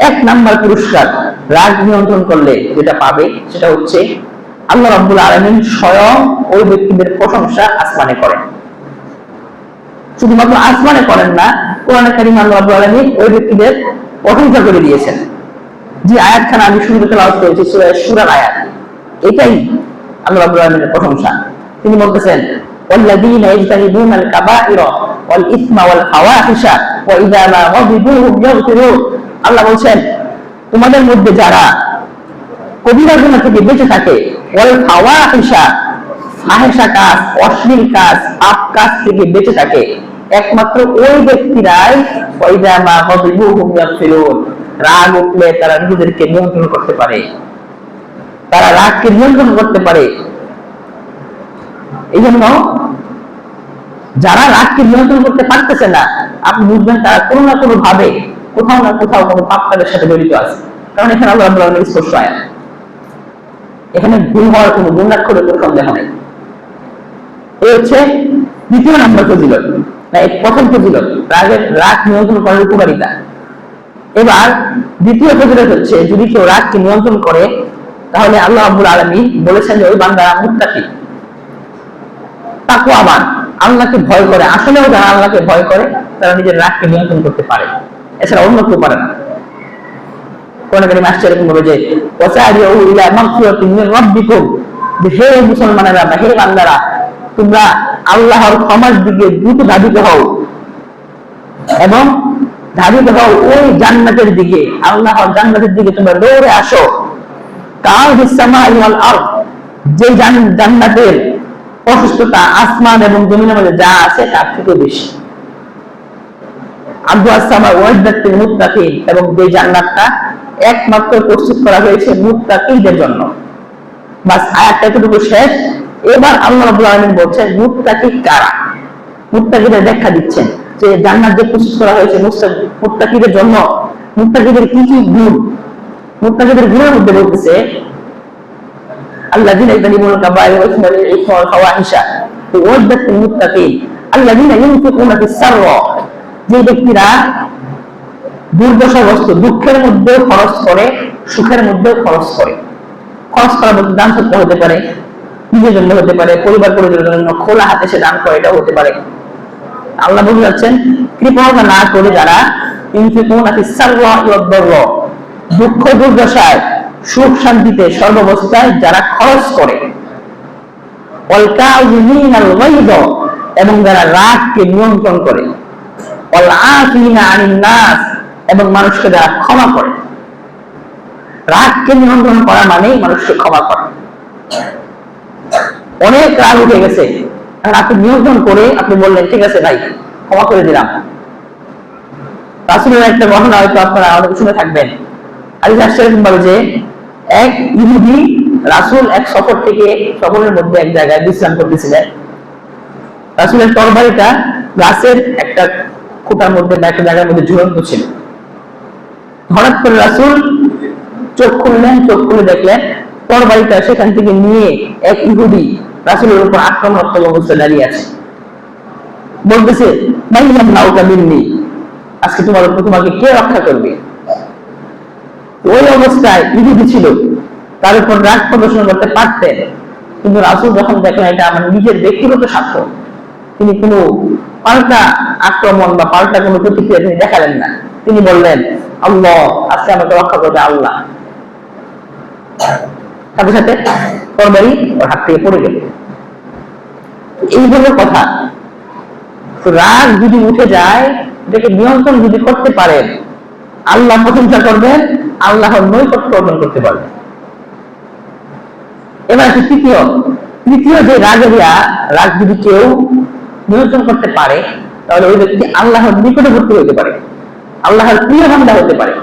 এক নাম্বার পুরস্কার রাগ নিয়ন্ত্রণ করলে যেটা পাবে সেটা হচ্ছে আল্লাহ রাব্বুল আলামিন স্বয়ং ওই ব্যক্তিদের প্রশংসা আসমানে করেন শুধুমাত্র আসমানে করেন না কোরআন কারিম আল্লাহ রাব্বুল আলামিন ওই ব্যক্তিদের প্রশংসা করে দিয়েছেন যে আয়াতখানা আমি শুরুতে তেলাওয়াত করেছি সূরা সূরার আয়াত এটাই আল্লাহ রাব্বুল আলামিনের প্রশংসা তিনি বলতেছেন والذين يجتنبون الكبائر والإثم والفواحش وإذا ما غضبوا هم يغفرون আল্লাহ বলছেন, তোমাদের মধ্যে যারা কবিরা গুণা থেকে বেঁচে থাকে কাজ, অশ্লীল কাজ, পাপ কাজ থেকে বেঁচে থাকে। একমাত্র ওই ব্যক্তিরাই ওয়াইদা মা গদিবু হুম ইয়াগফিরুন, রাগ উঠলে তারা নিজেদেরকে নিয়ন্ত্রণ করতে পারে। তারা রাগকে নিয়ন্ত্রণ করতে পারে। এই জন্য যারা রাগকে নিয়ন্ত্রণ করতে পারতেছে না, আপনি বুঝবেন তারা কোনো না কোনো ভাবে কোথাও না কোথাও কোনো পাপ কাজের সাথে জড়িত আছে। কারণ এখানে আল্লাহ রাব্বুল আলামিন স্পষ্ট আয়াত। এখানে ভুল হওয়ার কোনো গুণাক্ষরের কোনো সন্দেহ নেই। এই হচ্ছে দ্বিতীয় নাম্বার ফজিলত প্রথম ফজিলত, রাগের, রাগ নিয়ন্ত্রণ করার উপকারিতা। এবার দ্বিতীয় ফজিলত হচ্ছে, যদি কেউ রাগকে নিয়ন্ত্রণ করে, তাহলে আল্লাহ আব্বুল আলমী বলেছেন যে, ওই বান্দারা মুক্তাকি তাকুয়াবান আল্লাহকে ভয় করে। আসলেও যারা আল্লাহকে ভয় করে, তারা নিজের রাগকে নিয়ন্ত্রণ করতে পারে এছাড়া অন্য কেউ কোন এরকম যে ইলা রাব্বিকুম। হে মুসলমানেরা বা হে বান্দারা, তোমরা আল্লাহর ক্ষমার দিকে দ্রুত ধাবিত হও এবং ধাবিত হও ওই জান্নাতের দিকে। আল্লাহর জান্নাতের দিকে তোমরা দৌড়ে আসো। কাল হিসামা ওয়াল আরদ, যে জান- জান্নাতের অসুস্থতা, আসমান এবং জমিনের মধ্যে যা আছে তার থেকে বেশি। এবং যে জান্নাতটা একমাত্র প্রস্তুত করা হয়েছে মুত্তাকিদের জন্য বাস আয়াতটা এতটুকু শেষ এবার আল্লাহ রাব্বুল আলামিন বলছেন মুত্তাকি কারা মুত্তাকিদের ব্যাখ্যা দিচ্ছেন যে জান্নাত যে প্রস্তুত করা হয়েছে মুস্তা- মুত্তাকিদের জন্য মুত্তাকিদের কি কি গুণ মুত্তাকিদের গুণের মধ্যে বলতেছে الذين يجتنبون الكبائر والاثم والاثم والفواحش وعدت للمتقين الذين ينفقون في السر যে ব্যক্তিরা দুর্দশাগ্রস্ত, দুঃখের মধ্যে খরচ করে, সুখের মধ্যে খরচ করে। খরচ করার মধ্যে দান সত্য হতে পারে, নিজের জন্য হতে পারে, পরিবার পরিজনের জন্য, খোলা হাতে সে দান করে, এটাও হতে পারে। আল্লাহ বলে যাচ্ছেন কৃপণতা না করে যারা দুঃখ দুর্দশায়, সুখ শান্তিতে সর্বাবস্থায় যারা খরচ করে। এবং যারা রাগকে নিয়ন্ত্রণ করে। এবং মানুষকে যারা ক্ষমা করে। রাগকে নিয়ন্ত্রণ করা মানেই মানুষকে ক্ষমা করা। অনেক রাগ উঠে গেছে। আপনি নিয়ন্ত্রণ করে আপনি বললেন, ঠিক আছে ভাই, ক্ষমা করে দিলাম। রাসুলের একটা ঘটনা হয়তো আপনারা অনেক শুনে থাকবেন। এরকম ভাবে যে এক ইহুদি রাসুল এক সফর থেকে সফরের মধ্যে এক জায়গায় বিশ্রাম করতেছিলেন। রাসুলের তরবারিটা গাছের একটা খুঁটার মধ্যে বা একটা জায়গার মধ্যে ঝুলন্ত ছিল। হঠাৎ করে রাসুল চোখ খুললেন, চোখ খুলে দেখলেন, তরবারিটা সেখান থেকে নিয়ে এক ইহুদি রাসুলের উপর আক্রমণাত্মক অবস্থায় দাঁড়িয়ে আছে। বলতেছে মাইয়াম নাউকা মিন্নি, আজকে তোমার উপর তোমাকে কে রক্ষা করবে? ওই অবস্থায় ইহুদি ছিল। তার উপর রাগ প্রদর্শন করতে পারতেন। কিন্তু রাসুল যখন দেখেন এটা আমার নিজের ব্যক্তিগত স্বার্থ, তিনি কোনো পাল্টা আক্রমণ বা পাল্টা কোনো প্রতিক্রিয়া তিনি দেখালেন না। তিনি বললেন, আল্লাহ, আজকে আমাকে রক্ষা করবে আল্লাহ। সাথে সাথে তরবারি ওর হাত থেকে পড়ে গেল। এই হলো কথা। রাগ যদি উঠে যায়, এটাকে নিয়ন্ত্রণ যদি করতে পারেন আল্লাহ প্রশংসা করবেন আল্লাহর নৈকট্য অর্জন করতে পারবেন। এবার আছে তৃতীয়। তৃতীয় যে রাগেরিয়া, রাগ যদি কেউ নিয়ন্ত্রণ করতে পারে, তাহলে ওই ব্যক্তি আল্লাহর নিকটবর্তী হতে পারে। আল্লাহর প্রিয় বান্দা হতে পারে।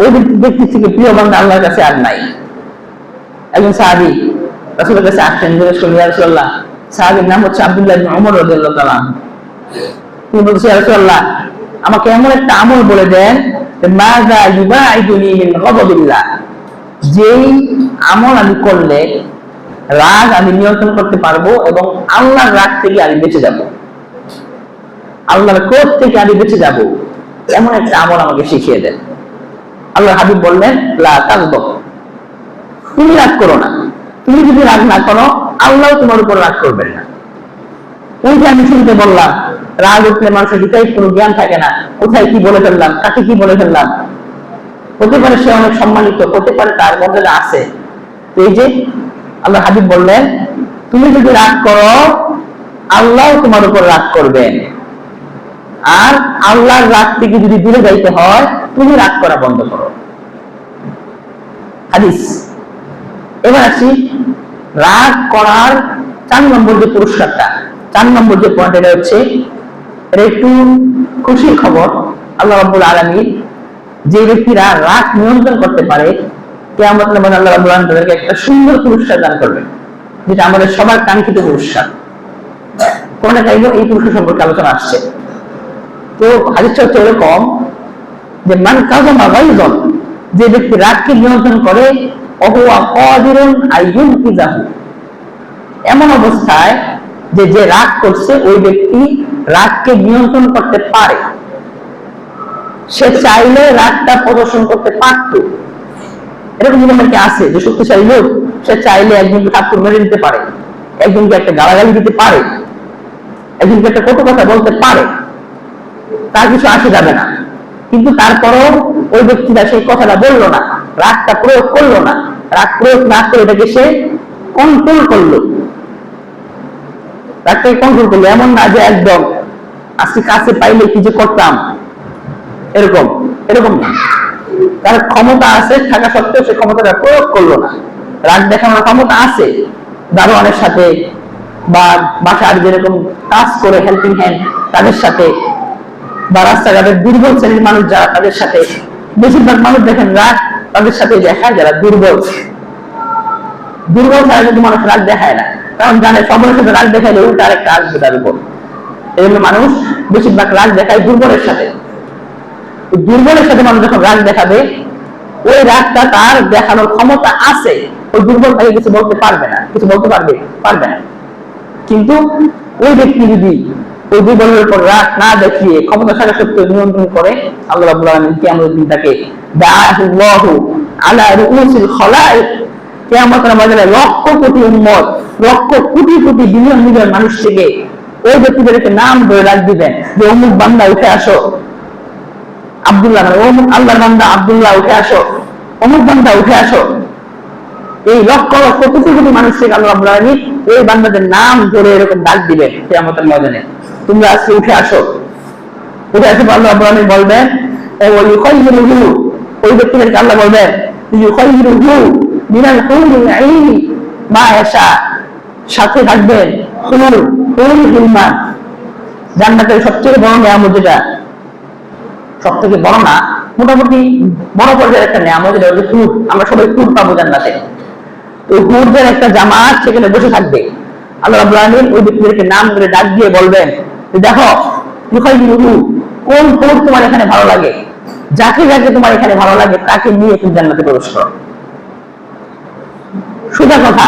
ওই ব্যক্তি থেকে প্রিয় বান্দা আল্লাহর কাছে আর নাই। একজন সাহাবি রাসুলের কাছে আসছেন, জিজ্ঞেস করলেন, ইয়া রাসূলুল্লাহ নাম হচ্ছে আব্দুল্লাহ ইবনে ওমর রাদিয়াল্লাহু তাআলা তিনি বলছেন ইয়া রাসূলুল্লাহ, আমাকে এমন একটা আমল বলে দেন মাযা ইউবাইদুনি মিন গাদাবিল্লাহ, যেই আমল আমি করলে রাগ আমি নিয়ন্ত্রণ করতে পারব এবং আল্লাহর রাগ থেকে আমি বেঁচে যাব। আল্লাহর ক্রোধ থেকে আমি বেঁচে যাব। এমন একটা আমল আমাকে শিখিয়ে দেন। আল্লাহ হাবিব বললেন তুমি রাগ করো না। তুমি যদি রাগ না করো, আল্লাহ তোমার উপর রাগ করবেন না। ওই যে আমি শুনতে বললাম, রাগ উঠলে মানুষের হৃদয় কোনো জ্ঞান থাকে না। কোথায় কি বলে ফেললাম, কাকে কি বলে ফেললাম। হতে পারে সে অনেক সম্মানিত, হতে পারে তার মধ্যে আছে। এই যে আল্লাহ হাবিব বললেন, তুমি যদি রাগ করো, আল্লাহ তোমার উপর রাগ করবেন আর আল্লাহর রাগ থেকে যদি দূরে যাইতে হয়, তুমি রাগ করা বন্ধ করো। হাদিস। এবার আসি, রাগ করার চার নম্বর যে পুরস্কারটা, চার নম্বর যে পয়েন্ট এটা হচ্ছে একটু খুশির খবর। আল্লাহ রাব্বুল আলামিন যে ব্যক্তিরা রাগ নিয়ন্ত্রণ করতে পারে কেয়ামত আল্লাহ তাদেরকে একটা সুন্দর পুরস্কার দান করবেন, যেটা আমাদের সবার কাঙ্ক্ষিত পুরস্কার। কারিমে এই পুরস্কার সম্পর্কে আলোচনা আসছে। তো হাদিসটা হচ্ছে এরকম যে, মান যে ব্যক্তি রাগকে নিয়ন্ত্রণ করে এমন অবস্থায় যে যে রাগ করছে, ওই ব্যক্তি রাগকে নিয়ন্ত্রণ করতে পারে। সে চাইলে রাগটা প্রদর্শন করতে পারত। এরকম জীবন কি আছে যে শক্তিশালী লোক, সে চাইলে একজনকে ঠাকুর মেরে দিতে পারে, একজনকে একটা গালাগালি দিতে পারে, একজনকে একটা কত কথা বলতে পারে, তার কিছু আসে যাবে না। কিন্তু তারপরও ওই ব্যক্তিটা সেই কথাটা বলল না, রাগটা প্রয়োগ করল না। রাগ প্রয়োগ না করে এটাকে সে কন্ট্রোল করল। রাগটাকে কন্ট্রোল করল। এমন না যে একদম, আজকে কাছে পাইলে কি যে করতাম? এরকম এরকম না। তার ক্ষমতা আছে থাকা সত্ত্বেও সে ক্ষমতাটা প্রয়োগ করল না। রাগ দেখানোর ক্ষমতা আছে। দারোয়ানের সাথে বা বাসার যেরকম কাজ করে হেল্পিং হ্যান্ড তাদের সাথে বা রাস্তাঘাটের দুর্বল শ্রেণির মানুষ যারা তাদের সাথে, বেশিরভাগ মানুষ দেখেন রাগ তাদের সাথে দেখায় যারা দুর্বল। দুর্বল ছাড়া কিন্তু মানুষ রাগ দেখায় না। কারণ জানে সবরের সাথে রাগ দেখাইলে উল্টা আরেকটা আসবে তার উপর। এই জন্য মানুষ বেশিরভাগ রাগ দেখায় দুর্বলের সাথে। দুর্বলের সাথে মানুষ যখন রাগ দেখাবে, ওই রাগটা তার দেখানোর ক্ষমতা আছে। ওই দুর্বল তাকে কিছু বলতে পারবে না, কিছু বলতে পারবে পারবে না। কিন্তু ওই ব্যক্তি যদি ওই দুর্বলের উপর রাগ না দেখিয়ে ক্ষমতা থাকা সত্ত্বেও নিয়ন্ত্রণ করে, আল্লাহ রাব্বুল আলামিন কিয়ামতের দিন তাকে লক্ষ কোটি উম্মত, লক্ষ কোটি কোটি বিলিয়ন মিলিয়ন মানুষ থেকে ওই ব্যক্তিদেরকে নাম ধরে রাখ দিবেন যে, অমুক বান্দা উঠে আসো। আব্দুল্লাহ অমুক আল্লাহর বান্দা আব্দুল্লাহ, উঠে আসো। অমুক বান্দা, উঠে আসো। এই লক্ষ লক্ষ কোটি কোটি আল্লাহ আলামিন এই বান্দাদের নাম ধরে এরকম ডাক ময়দানে। তোমরা আজকে উঠে আসো। উঠে আসে আল্লাহ বলবেন ও ইউখাইয়িরুহু ওই ব্যক্তিদেরকে আল্লাহ হুরুল আইনি মা ইয়াশা। সাথে থাকবে হুর হুর হিলমান জান্নাতের সবচেয়ে বড় নিয়ামত যেটা সব থেকে বড় না, মোটামুটি বড় পর্যায়ের একটা নিয়ামত যেটা হচ্ছে হুর আমরা সবাই হুর পাবো জান্নাতে। ওই হুরদের একটা জামাত সেখানে বসে থাকবে। আল্লাহ ওই ব্যক্তিদেরকে নাম ডাক দিয়ে বলবেন দেখো কোন তোমার এখানে ভালো লাগে? যাকে যাকে তোমার এখানে ভালো লাগে, তাকে নিয়ে তুমি জান্নাতে প্রবেশ করো। সোজা কথা,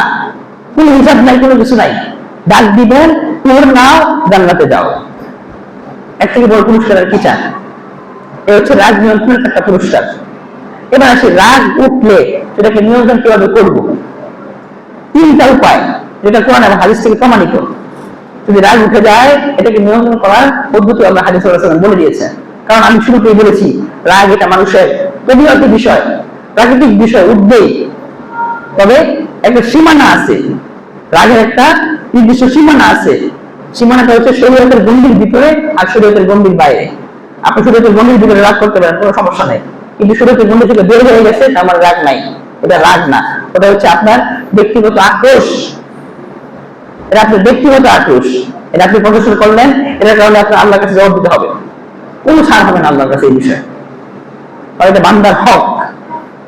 কোনো হিসাব নাই, কোনো কিছু নাই। ডাক দিবেন, তোর জান্নাতে যাও। এক থেকে বড় পুরস্কার আর কি চান? হচ্ছে রাগ নিয়ন্ত্রণের একটা এবার রাগ উঠলে সেটাকে নিয়ন্ত্রণ কীভাবে করব? তিনটা উপায়, যেটা কোরআন এবং হাদিস থেকে প্রমাণিত। যদি রাগ উঠে যায়, এটাকে নিয়ন্ত্রণ করার পদ্ধতি হাদিস বলে কারণ আমি শুরুতেই বলেছি, রাগ এটা মানুষের প্রতিহত বিষয়, প্রাকৃতিক বিষয় উঠবেই। তবে একটা সীমানা আছে। রাগের একটা নির্দিষ্ট সীমানা আছে। সীমানাটা হচ্ছে শরীয়তের গণ্ডির ভিতরে আর শরীয়তের গণ্ডির বাইরে। আপনি শরীয়তের গণ্ডির ভিতরে রাগ করতে পারেন, কোনো সমস্যা নেই। কিন্তু শরীয়তের গণ্ডি থেকে বের হয়ে গেছে আমার রাগ নাই। এটা রাগ না। ওটা হচ্ছে আপনার ব্যক্তিগত আক্রোশ। এটা আপনার ব্যক্তিগত আক্রোশ। এটা আপনি প্রদর্শন করলেন, এটার কারণে আপনার আল্লাহর কাছে জবাব দিতে হবে। কোনো ছাড় হবে না আল্লাহর কাছে এই বিষয়ে। আর এটা বান্দার হক।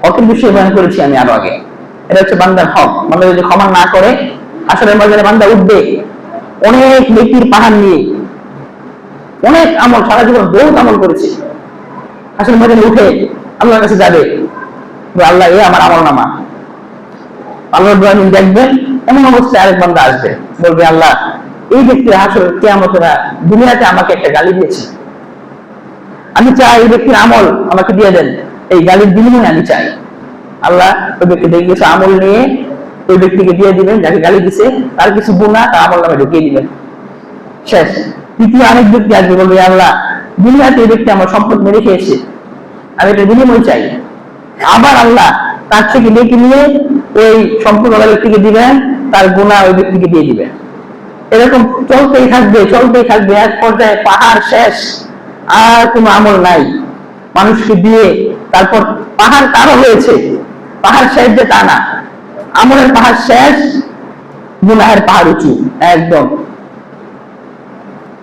হকের বিষয়ে বয়ান করেছি আমি আরও আগে। এটা হচ্ছে বান্দার হক। বান্দা যদি ক্ষমা না করে আসলে বান্দা উঠবে। অনেক ব্যক্তির পাহাড় নিয়ে অনেক আমল, সারা জীবন বহুত আমল করেছে। আসলে ময়দানে উঠে আল্লাহর কাছে যাবে। আল্লাহ, এ আমার আমল নামা আল্লাহ ইব্রাহিম দেখবেন এমন অবস্থায় আরেক বান্দা আসবে। বলবে, আল্লাহ, এই ব্যক্তির আসলে কেয়ামতেরা দুনিয়াতে আমাকে একটা গালি দিয়েছে। আমি চাই এই ব্যক্তির আমল আমাকে দিয়ে দেন। এই গালির বিনিময়ে আমি চাই। আল্লাহ, ওই ব্যক্তি থেকে কিছু আমল নিয়ে ওই ব্যক্তিকে দিয়ে দিবেন, যাকে গালি দিছে, তার কিছু গুণা তার আমল নামে ঢুকিয়ে দিবেন। শেষ। তৃতীয় আরেক ব্যক্তি আসবে? বলবে আল্লাহ, দুনিয়াতে এই ব্যক্তি আমার সম্পদ মেরে খেয়েছে। আমি এটা বিনিময় চাই। আবার আল্লাহ তার থেকে ডেকে নিয়ে ওই সম্পদ ওই ব্যক্তিকে দিবেন, তার গুণা ওই ব্যক্তিকে দিয়ে দিবেন। এরকম চলতেই থাকবে চলতেই থাকবে। এক পর্যায়ে পাহাড় শেষ, আর কোনো আমল নাই। মানুষকে দিয়ে তারপর পাহাড় কারও হয়েছে? পাহাড় শেষ যে তা না। আমলের পাহাড় শেষ, গুনাহের পাহাড় উঁচু, একদম।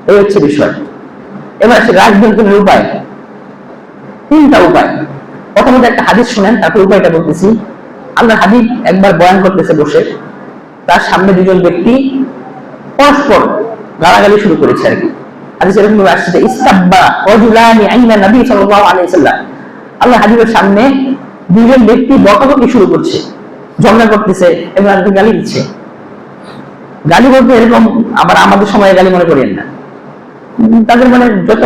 এই হচ্ছে বিষয়। এবার সে কোন উপায়। তিনটা উপায়। প্রথমত একটা হাদিস শুনেন, তারপর উপায়টা বলতেছি। আল্লাহ হাবিব একবার বয়ান করতেছে বসে, তার সামনে দুজন ব্যক্তি পরস্পর গালাগালি শুরু করেছে আর কি। হাদিস এরকম আসছে ইস্তাব্বা রাজুলানি আইনা নবী সাল্লাল্লাহু আলাইহি সাল্লাম আল্লাহ সামনে দুজন ব্যক্তি বকাবকি শুরু করছে, ঝগড়া করতেছে এবং গালি দিচ্ছে। গালি বলতে এরকম আবার আমাদের সময়ে গালি মনে করেন না। তাদের মানে যত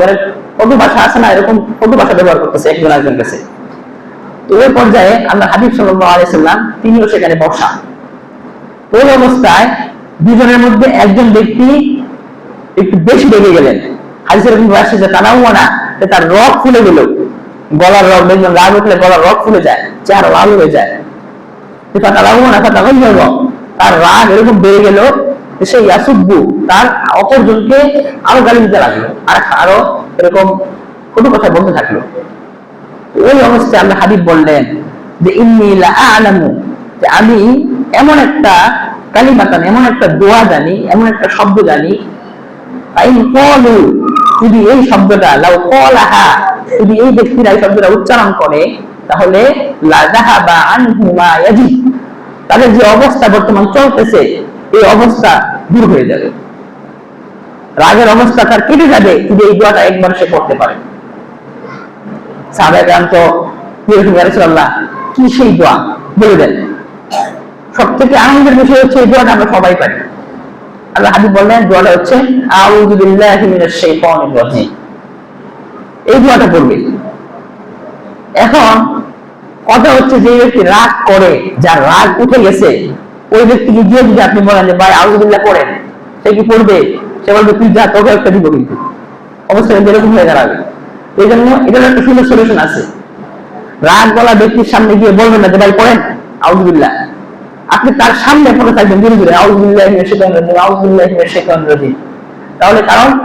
মানে কত ভাষা আছে না, এরকম কত ভাষা ব্যবহার করতেছে একজন আরেকজন কাছে। তো ওই পর্যায়ে আল্লাহ হাবিব সাল্লাম, তিনিও সেখানে বসা। ওই অবস্থায় দুজনের মধ্যে একজন ব্যক্তি একটু বেশি রেগে গেলেন। হাদিসের এরকম আসছে যে তানাও না তার রক ফুলে গেল গলার রক দেখবেন রাগ উঠলে গলার রক ফুলে যায়, চেহারা লাল হয়ে যায়। রক তার রাগ এরকম বেড়ে গেল সেই ইয়াসুব্বু তার অপরজনকে আরও গালি দিতে লাগল। আর আরও এরকম কোনো কথা বলতে থাকল। ওই অবস্থায় আল্লাহ হাবিব বললেন যে, ইন্নি আ'লামু যে আমি এমন একটা কালিমাতান এমন একটা দোয়া জানি, এমন একটা শব্দ জানি কলু যদি এই শব্দটা, লাউ কলাহা যদি এই ব্যক্তিরা এই শব্দটা উচ্চারণ করে, তাহলে লা যাহাবা আনহু মা ইয়াজিব তাদের যে অবস্থা বর্তমান চলতেছে এই অবস্থা দূর হয়ে যাবে। রাগের অবস্থা তার কেটে যাবে যদি এই দোয়াটা একবার সে করতে পারে। কি সেই দোয়া? বলে দেন। সব থেকে আনন্দের বিষয় হচ্ছে এই দোয়াটা আমরা সবাই পারি। আল্লাহ হাবিব বললেন, দোয়াটা হচ্ছে, আউযু এই দোয়াটা পড়বে। এখন কথা হচ্ছে যে ব্যক্তি রাগ করে, যার রাগ উঠে গেছে ওই ব্যক্তিকে গিয়ে যদি আপনি বলেন যে, ভাই, আউযুবিল্লাহ পড়েন। সে কি পড়বে? সে বলবে, তুই যা, তোকে একটা দিব কিন্তু। অবস্থা এরকম হয়ে দাঁড়াবে। এই জন্য এটার একটা সুন্দর সলিউশন আছে। রাগ গলা ব্যক্তির সামনে গিয়ে বলবেন না যে, ভাই, পড়েন। আউযুবিল্লাহ। আপনি তার সামনে পড়ে থাকবেন, ধীরে ধীরে। মিনাশ রাজিম তাহলে কারণ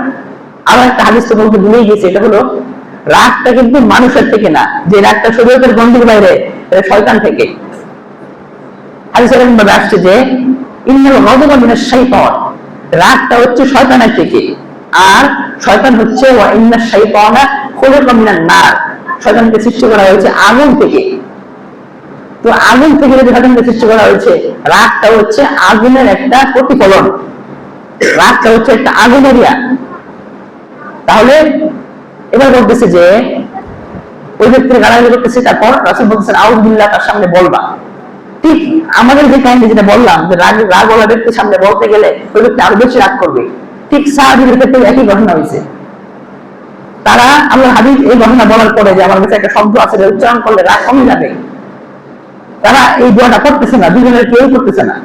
আমার একটা হাদিস তো বলতে ভুলেই গেছে, এটা হলো রাগটা কিন্তু মানুষের থেকে না। যে রাগটা শরীরের গন্ডির বাইরে শয়তান থেকে। হাদিস এরকম ভাবে আসছে যে, ইন্নাল শাইতান রাগটা হচ্ছে শয়তানের থেকে। আর শয়তান হচ্ছে, ওয়া শাইতানা খুলিকা মিনান নার শয়তানকে সৃষ্টি করা হয়েছে আগুন থেকে। তো আগুন থেকে যদি শয়তানকে সৃষ্টি করা হয়েছে, রাগটা হচ্ছে আগুনের একটা প্রতিফলন। রাগটা হচ্ছে একটা আগুন এরিয়া তাহলে এবার বলতেছে যে, ওই ব্যক্তির গালাগালি করতেছে, তারপর রাসুল তার সামনে বলবা। ঠিক আমাদের যে কাহিনী যেটা বললাম, যে রাগ রাগ ওলা ব্যক্তির সামনে বলতে গেলে ওই ব্যক্তি আরও বেশি রাগ করবে। ঠিক সাহাবিদের ক্ষেত্রে একই ঘটনা হয়েছে। তারা আল্লাহ হাবিব এই ঘটনা বলার পরে যে আমার কাছে একটা শব্দ আছে উচ্চারণ করলে রাগ কমে যাবে। তারা এই দোয়াটা করতেছে না, দুজনের কেউ করতেছে না।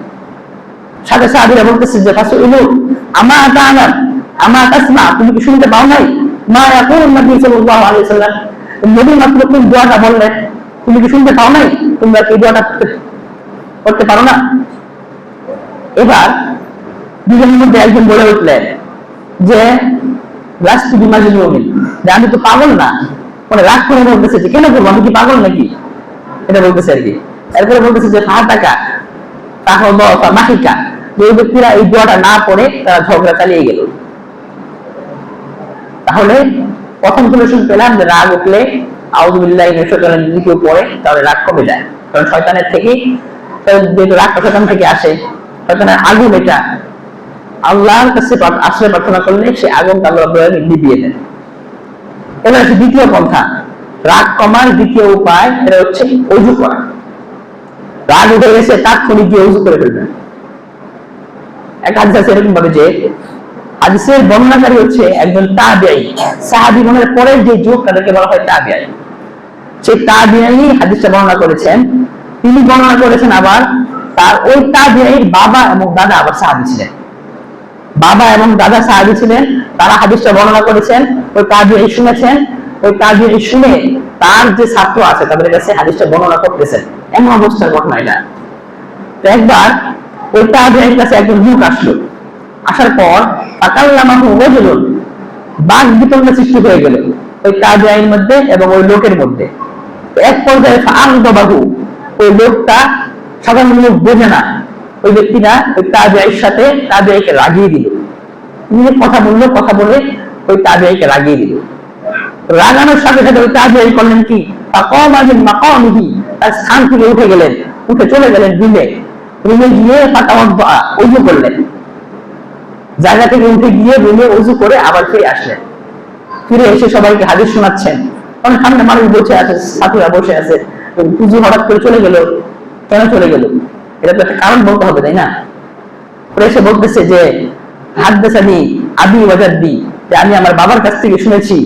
সাথে সাহাবিরা বলতেছে যে ফাসু ইলু আমা তানাম আমা তাসমা, তুমি কি শুনতে পাও নাই? মা ইয়াকুল নবী নবী মাত্র কোন দোয়াটা বললেন তুমি কি শুনতে পাও নাই? তোমরা কি দোয়াটা করতে- পারো না? এবার দুজনের মধ্যে একজন বলে উঠলেন যে লাস্ট বিমাজিন মুমিন যে আমি তো পাগল না মানে রাগ করে বলতেছে যে, কেন বলব আমি কি পাগল নাকি? এটা বলতেছে আর কি। এরপরে বলতেছে যে ফা টাকা মাহিকা যে ব্যক্তিরা এই দোয়াটা না পড়ে তারা ঝগড়া চালিয়ে গেল। তাহলে প্রথম সলিউশন পেলাম যে রাগ উঠলে যদি কেউ পড়ে, তাহলে রাগ কমে যায়। কারণ শয়তানের থেকেই শয়তান থেকে আসে। শয়তানের আগুন এটা। আল্লাহর কাছে আশ্রয় প্রার্থনা করলে সে আগুনটা আল্লাহ নিভিয়ে দেন। এবার আছে দ্বিতীয় পন্থা। রাগ কমার দ্বিতীয় উপায় এটা হচ্ছে অজু করা। রাগ উঠে গেছে, তাৎক্ষণিক গিয়ে অজু করে ফেলবেন। হাদিস আছে এরকম ভাবে যে, হাদিসের বর্ণনাকারী হচ্ছে একজন সাহাবী মনের পরের যে যুগ তাদেরকে বলা হয় সেই হাদিসটা বর্ণনা করেছেন তিনি বর্ণনা করেছেন আবার তার ওই তাবিয়াইর বাবা এবং দাদা আবার সাহাবী ছিলেন। বাবা এবং দাদা সাহাবী ছিলেন, তারা হাদিসটা বর্ণনা করেছেন, ওই তাবিয়াই শুনেছেন, ওই তাবিয়াই শুনে তার যে ছাত্র আছে তাদের কাছে হাদিসটা বর্ণনা করতেছেন। এমন অবস্থার ঘটনা এটা। একবার ওই তাবিয়াইর কাছে একজন লোক আসলো। আসার পর তাকাল্লামাহু রাজুলুন, বাঘ বিতরণের সৃষ্টি হয়ে গেল। ওই তাবিয়াইর মধ্যে এবং ওই লোকের মধ্যে। এক পর্যায়ে বাহু ওই লোকটা সাধারণ লোক বোঝে না। ওই ব্যক্তিটা ওই তাবিয়াইর সাথে তাবিয়াইকে লাগিয়ে দিল। তিনি কথা বলল, কথা বলে ওই তাবিয়াইকে লাগিয়ে দিল। রাগানোর সাথে সাথে ওই তাবিয়াই করলেন কি? কম তার স্থান থেকে উঠে গেলেন, উঠে চলে গেলেন রুমে গিয়ে অজু করলেন। জায়গা থেকে উঠে গিয়ে রুমে অজু করে আবার ফিরে আসলেন। ফিরে এসে সবাইকে হাজির শোনাচ্ছেন। কারণ সামনে মানুষ বসে আছে বসে আছে। পুজো হঠাৎ করে চলে গেল, কেন চলে গেল? এটা তো একটা কারণ বলতে হবে, তাই না? বলতেছে যে আবি যে আমি আমার বাবার কাছ থেকে শুনেছি।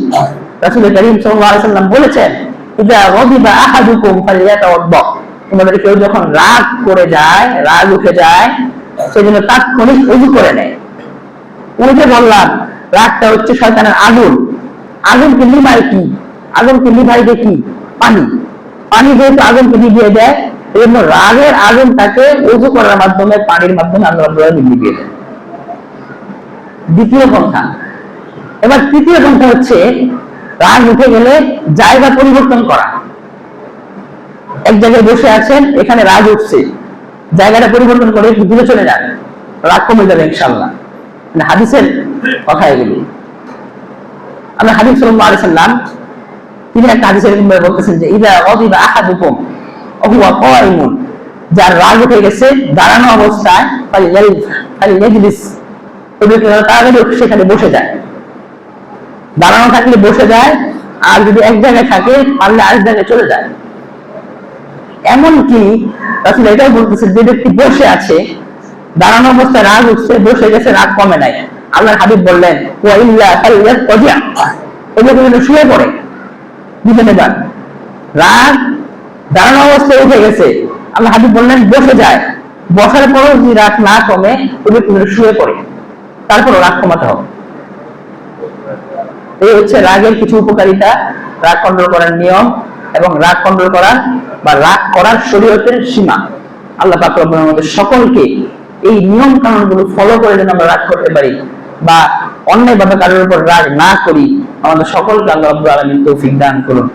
করিম তোমাদের কেউ যখন রাগ করে যায়, রাগ উঠে যায় সেজন্য তাৎক্ষণিক ওযু করে নেয়। ওই যে বললাম, রাগটা হচ্ছে শয়তানের আগুন। আগুনকে নিভাই কি? আগুনকে নিভাইবে কি? পানি। পানি যেহেতু আগুনকে নিভিয়ে দেয় এই জন্য রাগের আগুনটাকে উজু করার মাধ্যমে পানির মাধ্যমে আল্লাহ নিভিয়ে দেয় দ্বিতীয় পন্থা। এবার তৃতীয় পন্থা হচ্ছে, রাগ উঠে গেলে জায়গা পরিবর্তন করা। এক জায়গায় বসে আছেন, এখানে রাগ উঠছে। জায়গাটা পরিবর্তন করে দূরে চলে যান। রাগ কমে যাবে ইনশাল্লাহ মানে হাদিসের কথা এগুলি। আমরা হাদিস সাল্লাম তিনি একটা হাদিসের এরকম বলতেছেন যে, ইদা গদিবা আহাদুকুম ওহুয়া কাইমুন যার রাগ উঠে গেছে, দাঁড়ানো অবস্থায় তাড়াতাড়ি সেখানে বসে যায়। দাঁড়ানো থাকলে বসে যায়, আর যদি এক জায়গায় থাকে, পারলে আরেক জায়গায় চলে যায়। এমনকি রাসূল এটাও বলতেছে যে ব্যক্তি বসে আছে, দাঁড়ানো অবস্থায় রাগ উঠছে, বসে গেছে, রাগ কমে নাই। আল্লাহ হাবিব বললেন, ওয়া ইল্লা ফালিয়াত কজিয়া এগুলো কিন্তু শুয়ে পড়ে। বুঝে নেবেন। রাগ দাঁড়ানো অবস্থায় উঠে গেছে। আল্লাহ হাবিব বললেন, বসে যায়। বসার পরও যদি রাগ না কমে কিন্তু শুয়ে পড়ে। তারপর রাগ কমাতে হবে। এই হচ্ছে রাগের কিছু উপকারিতা। রাগ কন্ট্রোল করার নিয়ম এবং রাগ কন্ট্রোল করার বা রাগ করার শরীয়তের সীমা। আল্লাহ পাক রব্বুল আমাদের সকলকে এই নিয়ম কানুনগুলো ফলো করে যেন আমরা রাগ করতে পারি বা অন্যায় ভাবে কারোর উপর রাগ না করি। আমাদের সকলকে আল্লাহ রাব্বুল আলমিন তৌফিক দান করুন।